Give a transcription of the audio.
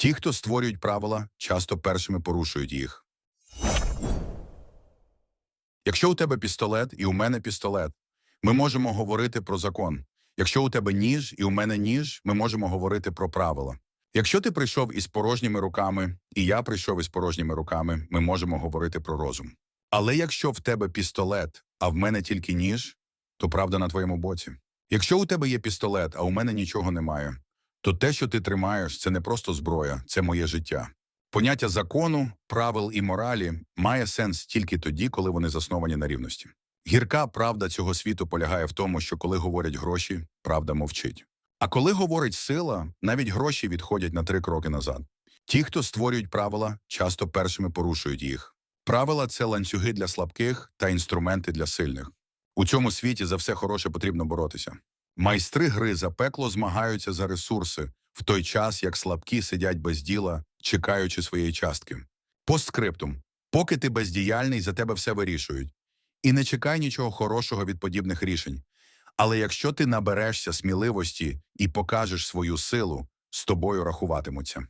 Ті, хто створюють правила, часто першими порушують їх. Якщо у тебе пістолет і у мене пістолет, ми можемо говорити про закон. Якщо у тебе ніж і у мене ніж, ми можемо говорити про правила. Якщо ти прийшов із порожніми руками, і я прийшов із порожніми руками, ми можемо говорити про розум. Але якщо в тебе пістолет, а в мене тільки ніж, то правда на твоєму боці. Якщо у тебе є пістолет, а у мене нічого немає, то те, що ти тримаєш, це не просто зброя, це моє життя. Поняття закону, правил і моралі має сенс тільки тоді, коли вони засновані на рівності. Гірка правда цього світу полягає в тому, що коли говорять гроші, правда мовчить. А коли говорить сила, навіть гроші відходять на три кроки назад. Ті, хто створюють правила, часто першими порушують їх. Правила це ланцюги для слабких та інструменти для сильних. У цьому світі за все хороше потрібно боротися. Майстри гри за пекло змагаються за ресурси, в той час як слабкі сидять без діла, чекаючи своєї частки. Постскриптум. Поки ти бездіяльний, за тебе все вирішують. І не чекай нічого хорошого від подібних рішень. Але якщо ти наберешся сміливості і покажеш свою силу, з тобою рахуватимуться.